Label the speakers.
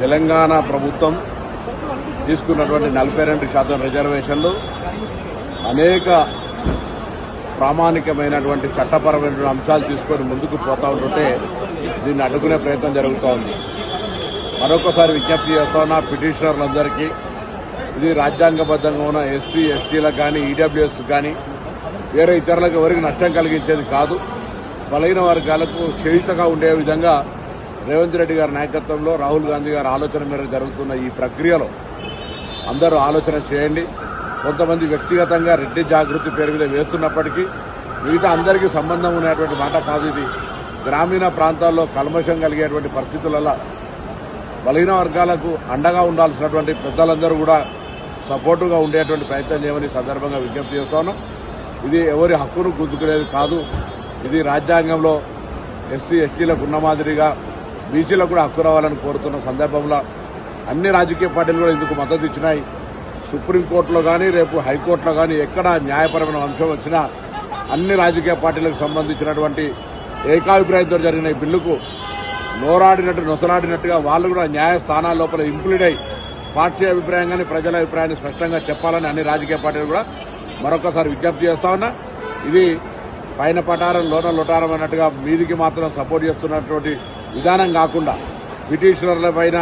Speaker 1: తెలంగాణ ప్రభుత్వం తీసుకున్నటువంటి నలభై రెండు శాతం రిజర్వేషన్లు అనేక ప్రామాణికమైనటువంటి చట్టపరమైన అంశాలు తీసుకొని ముందుకు పోతా ఉంటుంటే దీన్ని అడ్డుకునే ప్రయత్నం జరుగుతూ ఉంది. మరొకసారి విజ్ఞప్తి చేస్తా పిటిషనర్లందరికీ ఇది రాజ్యాంగబద్ధంగా ఉన్న ఎస్సీ ఎస్టీలకు కానీ ఈడబ్ల్యూఎస్ కానీ వేరే ఇతరులకు ఎవరికి నష్టం కలిగించేది కాదు. బలైన వర్గాలకు చేయుతగా ఉండే విధంగా రేవంత్ రెడ్డి గారి నాయకత్వంలో రాహుల్ గాంధీ గారి ఆలోచన మేరకు జరుగుతున్న ఈ ప్రక్రియలో అందరూ ఆలోచన చేయండి. కొంతమంది వ్యక్తిగతంగా రెడ్డి జాగృతి పేరు మీద వేస్తున్నప్పటికీ మిగతా అందరికీ సంబంధం ఉన్నటువంటి మాట కాదు ఇది. గ్రామీణ ప్రాంతాల్లో కల్మషం కలిగేటువంటి పరిస్థితులలో బలహీన వర్గాలకు అండగా ఉండాల్సినటువంటి పెద్దలందరూ కూడా సపోర్టుగా ఉండేటువంటి ప్రయత్నం చేయమని సందర్భంగా విజ్ఞప్తి చేస్తాను ఇది ఎవరి హక్కును గుద్దుకునేది కాదు. ఇది రాజ్యాంగంలో ఎస్సీ ఎస్టీలకు ఉన్న మాదిరిగా బీసీలకు కూడా హక్కు రావాలని కోరుతున్న సందర్భంలో అన్ని రాజకీయ పార్టీలు కూడా ఇందుకు మద్దతు ఇచ్చినాయి. సుప్రీంకోర్టులో కానీ రేపు హైకోర్టులో కానీ ఎక్కడ న్యాయపరమైన అంశం వచ్చినా అన్ని రాజకీయ పార్టీలకు సంబంధించినటువంటి ఏకాభిప్రాయంతో జరిగిన ఈ బిల్లుకు నోరాడినట్టు నొసలాడినట్టుగా వాళ్ళు కూడా న్యాయస్థానాల లోపల ఇంప్లీడ్ అయి పార్టీ అభిప్రాయం కానీ ప్రజల అభిప్రాయాన్ని స్పష్టంగా చెప్పాలని అన్ని రాజకీయ పార్టీలు కూడా మరొకసారి విజ్ఞప్తి చేస్తా ఉన్నా. ఇది పైన పటారం లోన లొటారం అన్నట్టుగా మీదికి మాత్రం సపోర్ట్ చేస్తున్నటువంటి విధానం కాకుండా బ్రిటిషర్ల పైన